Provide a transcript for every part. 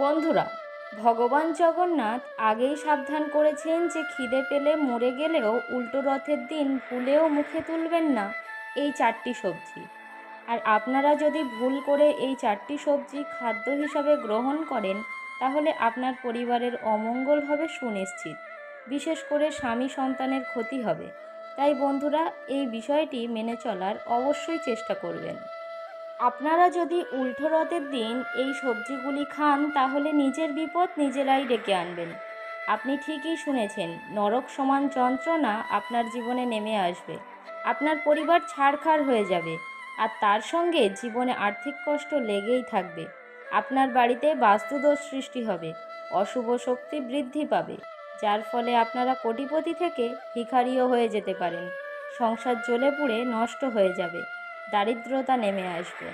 বন্ধুরা, ভগবান জগন্নাথ আগেই সাবধান করেছেন যে খিদে পেলে মরে গেলেও উল্টো রথের দিন ভুলেও মুখে তুলবেন না এই চারটি সবজি। আর আপনারা যদি ভুল করে এই চারটি সবজি খাদ্য হিসাবে গ্রহণ করেন, তাহলে আপনার পরিবারের অমঙ্গল হবে সুনিশ্চিত। বিশেষ করে স্বামী সন্তানের ক্ষতি হবে। তাই বন্ধুরা, এই বিষয়টি মেনে চলার অবশ্যই চেষ্টা করবেন। আপনারা যদি উল্টো রথের দিন এই সবজিগুলি খান, তাহলে নিজের বিপদ নিজেরাই ডেকে আনবেন। আপনি ঠিকই শুনেছেন, নরক সমান যন্ত্রণা আপনার জীবনে নেমে আসবে। আপনার পরিবার ছাড়খাড় হয়ে যাবে, আর তার সঙ্গে জীবনে আর্থিক কষ্ট লেগেই থাকবে। আপনার বাড়িতে বাস্তুদোষ সৃষ্টি হবে, অশুভ শক্তি বৃদ্ধি পাবে, যার ফলে আপনারা কোটিপতি থেকে ভিখারিও হয়ে যেতে পারেন। সংসার জ্বলে পুড়ে নষ্ট হয়ে যাবে। দারিদ্রতা নেমে আসবে।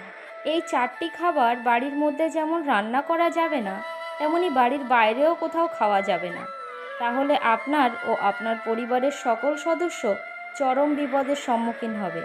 এই চারটি খাবার বাড়ির মধ্যে যেমন রান্না করা যাবে না, তেমনি বাড়ির বাইরেও কোথাও খাওয়া যাবে না। তাহলে আপনার ও আপনার পরিবারের সকল সদস্য চরম বিপদের সম্মুখীন হবে।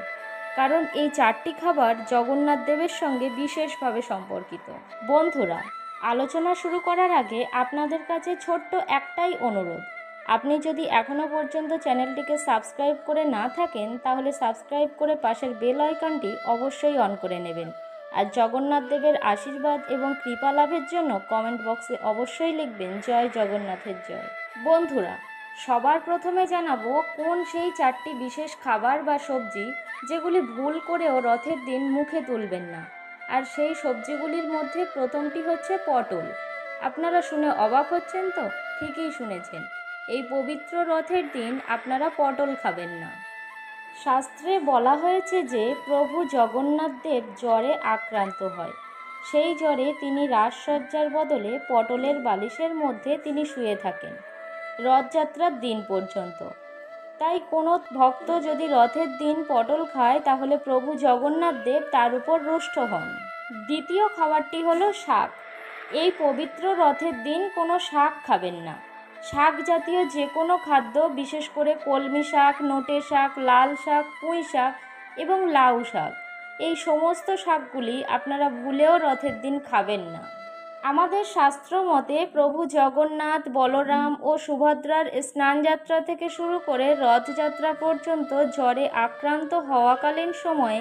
কারণ এই চারটি খাবার জগন্নাথ দেবের সঙ্গে বিশেষভাবে সম্পর্কিত। বন্ধুরা, আলোচনা শুরু করার আগে আপনাদের কাছে ছোট্ট একটাই অনুরোধ। আপনি যদি এখনও পর্যন্ত চ্যানেলটিকে সাবস্ক্রাইব করে না থাকেন, তাহলে সাবস্ক্রাইব করে পাশের বেল আইকনটি অবশ্যই অন করে নেবেন। আর জগন্নাথ দেবের আশীর্বাদ এবং কৃপা লাভের জন্য কমেন্ট বক্সে অবশ্যই লিখবেন, জয় জগন্নাথের জয়। বন্ধুরা, সবার প্রথমে জানাব কোন সেই চারটি বিশেষ খাবার বা সবজি যেগুলি ভুল করেও রথের দিন মুখে তুলবেন না। আর সেই সবজিগুলির মধ্যে প্রথমটি হচ্ছে পটল। আপনারা শুনে অবাক হচ্ছেন তো? ঠিকই শুনেছেন। এই পবিত্র রথের দিন আপনারা পটল খাবেন না। শাস্ত্রে বলা হয়েছে যে, প্রভু জগন্নাথদেব জ্বরে আক্রান্ত হয়। সেই জ্বরে তিনি রাজসজ্জার বদলে পটলের বালিশের মধ্যে তিনি শুয়ে থাকেন। রথযাত্রার দিন পর্যন্ত। তাই কোনো ভক্ত যদি রথের দিন পটল খায়, তাহলে প্রভু জগন্নাথ দেব তার উপর রুষ্ট হন। দ্বিতীয় খাবারটি হলো শাক। এই পবিত্র রথের দিন কোনো শাক খাবেন না। শাক জাতীয় যে কোনো খাদ্য, বিশেষ করে কলমি শাক, নোটে শাক, লাল শাক, পুঁই শাক এবং লাউ শাক। এই সমস্ত শাকগুলি আপনারা ভুলেও রথের দিন খাবেন না। আমাদের শাস্ত্র মতে প্রভু জগন্নাথ, বলরাম ও সুভদ্রার স্নানযাত্রা থেকে শুরু করে রথযাত্রা পর্যন্ত জ্বরে আক্রান্ত হওয়াকালীন সময়ে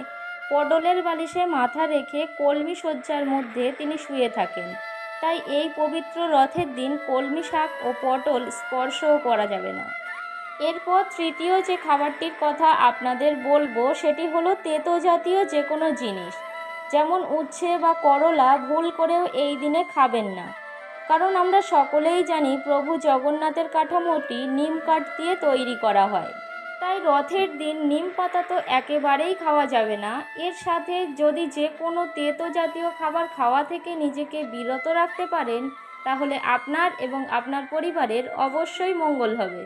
পটলের বালিশে মাথা রেখে কলমি শয্যার মধ্যে তিনি শুয়ে থাকেন। তাই এই পবিত্র রথের দিন কলমি শাক ও পটল স্পর্শও করা যাবে না। এরপর তৃতীয় যে খাবারটির কথা আপনাদের বলব, সেটি হলো তেতো জাতীয় যে কোনো জিনিস। যেমন উচ্ছে বা করলা ভুল করেও এই দিনে খাবেন না। কারণ আমরা সকলেই জানি প্রভু জগন্নাথের কাঠামোটি নিম কাঠ দিয়ে তৈরি করা হয়। তাই রথের দিন নিম পাতা তো একেবারেই খাওয়া যাবে না। এর সাথে যদি যে কোনো তেতো জাতীয় খাবার খাওয়া থেকে নিজেকে বিরত রাখতে পারেন, তাহলে আপনার এবং আপনার পরিবারের অবশ্যই মঙ্গল হবে।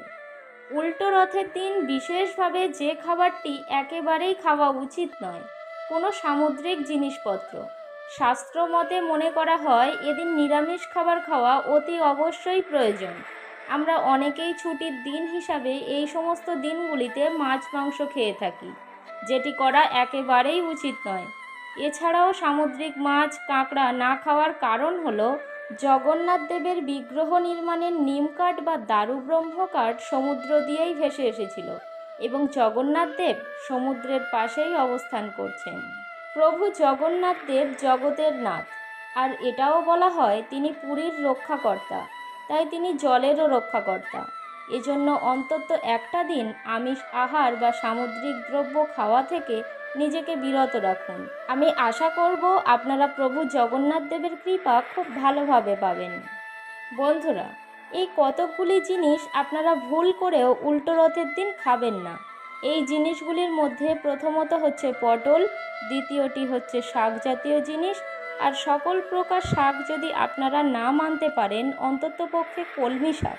উল্টো রথের দিন বিশেষভাবে যে খাবারটি একেবারেই খাওয়া উচিত নয়, কোনো সামুদ্রিক জিনিসপত্র। শাস্ত্র মতে মনে করা হয়, এদিন নিরামিষ খাবার খাওয়া অতি অবশ্যই প্রয়োজন। আমরা অনেকেই ছুটির দিন হিসাবে এই সমস্ত দিনগুলিতে মাছ, মাংস খেয়ে থাকি, যেটি করা একেবারেই উচিত নয়। এছাড়াও সামুদ্রিক মাছ, কাঁকড়া না খাওয়ার কারণ হলো জগন্নাথ দেবের বিগ্রহ নির্মাণের নিমকাঠ বা দারু ব্রহ্মকাঠ সমুদ্র দিয়েই ভেসে এসেছিল এবং জগন্নাথ দেব সমুদ্রের পাশেই অবস্থান করছেন। প্রভু জগন্নাথ দেব জগতের নাথ, আর এটাও বলা হয় তিনি পুরীর রক্ষাকর্তা। তাই তিনি জলেরও রক্ষাকর্তা। এজন্য অন্তত একটা দিন আমিষ আহার বা সামুদ্রিক দ্রব্য খাওয়া থেকে নিজেকে বিরত রাখুন। আমি আশা করব আপনারা প্রভু জগন্নাথ দেবের কৃপা খুব ভালোভাবে পাবেন। বন্ধুরা, এই কতকগুলি জিনিস আপনারা ভুল করেও উল্টো রথের দিন খাবেন না। এই জিনিসগুলির মধ্যে প্রথমত হচ্ছে পটল, দ্বিতীয়টি হচ্ছে শাক জাতীয় জিনিস আর সকল প্রকার শাক যদি আপনারা না মানতে পারেন, অন্ততপক্ষে কলমি শাক।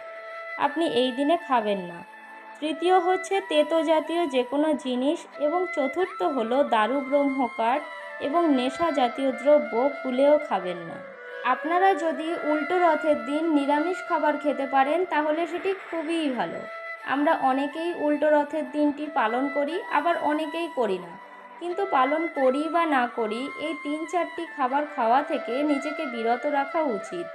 আপনি এই দিনে খাবেন না। তৃতীয় হচ্ছে তেতো জাতীয় যে কোনো জিনিস এবং চতুর্থ হলো দারু ব্রহ্মকাঠ এবং নেশা জাতীয় দ্রব্য ভুলেও খাবেন না। আপনারা যদি উল্টো রথের দিন নিরামিষ খাবার খেতে পারেন, তাহলে সেটি খুবই ভালো। আমরা অনেকেই উল্টো রথের দিনটি পালন করি, আবার অনেকেই করি না। কিন্তু পালন করি বা না করি, এই তিন চারটি খাবার খাওয়া থেকে নিজেকে বিরত রাখা উচিত।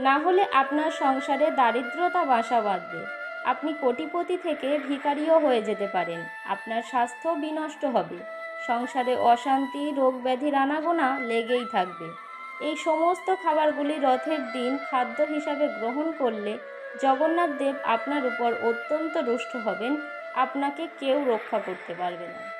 না হলে আপনার সংসারে দারিদ্রতা বাসা বাঁধবে। আপনি কোটিপতি থেকে ভিখারিও হয়ে যেতে পারেন। আপনার স্বাস্থ্য বিনষ্ট হবে। সংসারে অশান্তি রোগ ব্যাধির আনাগোনা লেগেই থাকবে। এই সমস্ত খাবারগুলি রথের দিন খাদ্য হিসাবে গ্রহণ করলে জগন্নাথ দেব আপনার উপর অত্যন্ত রুষ্ট হবেন। আপনাকে কেউ রক্ষা করতে পারবে না।